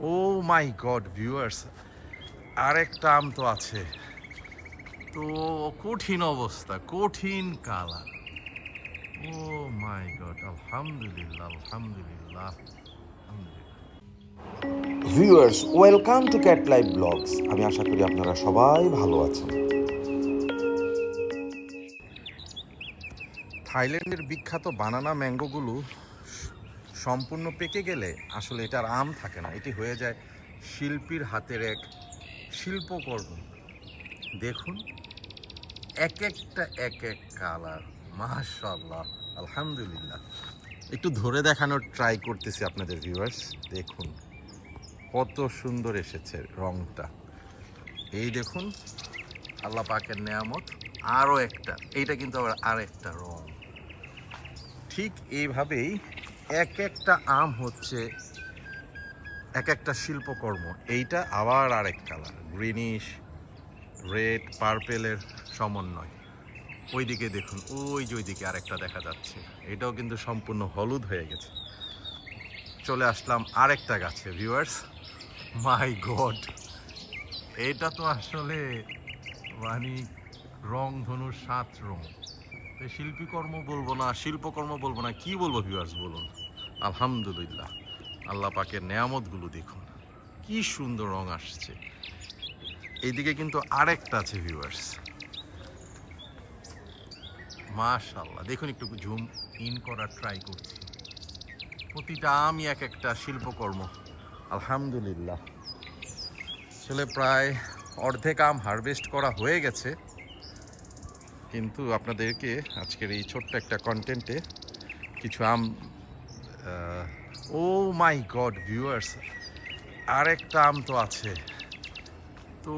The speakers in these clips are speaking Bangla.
ও মাই গড, ভিউয়ার্স, আরেকটা আম তো আছে। তো কঠিন অবস্থা, কঠিন কালা ও মাই গড, আলহামদুলিল্লাহ আলহামদুলিল্লাহ viewers, welcome to cat live blogs. আমি আশা করি আপনারা সবাই ভালো আছেন। থাইল্যান্ডের বিখ্যাত বানানা ম্যাঙ্গোগুলো সম্পূর্ণ পেকে গেলে আসলে এটার আম থাকে না। এটি হয়ে যায় শিল্পীর হাতের এক শিল্পকর্ম। দেখুন, এক একটা, এক এক কালার। মাশাল্লাহ আলহামদুলিল্লাহ। একটু ধরে দেখানোর ট্রাই করতেছি আপনাদের ভিউয়ার্স দেখুন। কত সুন্দর এসেছে রংটা। এই দেখুন, আল্লাহ পাকের নেয়ামত, আরও একটা। এইটা কিন্তু আবার আর একটা রং। ঠিক এইভাবেই এক একটা আম হচ্ছে এক একটা শিল্পকর্ম। এইটা আবার আরেক কালার গ্রিনিশ রেড পার্পেলের সমন্বয়। ওইদিকে দেখুন, ওই যে ওইদিকে আরেকটা দেখা যাচ্ছে। এটাও কিন্তু সম্পূর্ণ হলুদ হয়ে গেছে। চলে আসলাম আরেকটা গাছে ভিউয়ার্স মাই গড এটা তো আসলে মানে রং ধনুর সাত রং। শিল্পীকর্ম বলব না, শিল্পকর্ম বলব না, কি বলব ভিউয়ার্স বলুন? আলহামদুলিল্লাহ, আল্লাহ পাকের নেয়ামতগুলো দেখুন। কি সুন্দর রং আসছে। এইদিকে কিন্তু আরেকটা আছে ভিউয়ার্স মাশাল্লাহ দেখুন একটু জুম ইন করার ট্রাই করছি। প্রতিটা আমি এক একটা শিল্পকর্ম। আলহামদুলিল্লাহ। আসলে প্রায় অর্ধেক আম হারভেস্ট করা হয়ে গেছে। কিন্তু আপনাদেরকে আজকের এই ছোট্ট একটা কন্টেন্টে কিছু আম ও মাই গড ভিউয়ার্স আরেকটা আম তো আছে। তো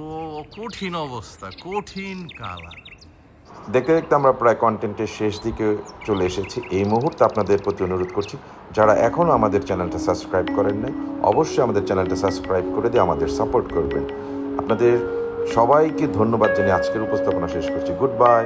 কঠিন অবস্থা, কঠিন কালার দেখতে দেখতে আমরা প্রায় কন্টেন্টের শেষ দিকে চলে এসেছি। এই মুহূর্তে আপনাদের প্রতি অনুরোধ করছি, যারা এখনও আমাদের চ্যানেলটা সাবস্ক্রাইব করেন নাই, অবশ্যই আমাদের চ্যানেলটা সাবস্ক্রাইব করে দিয়ে আমাদের সাপোর্ট করবেন। আপনাদের সবাইকে ধন্যবাদ জানিয়ে আজকের উপস্থাপনা শেষ করছি। Good bye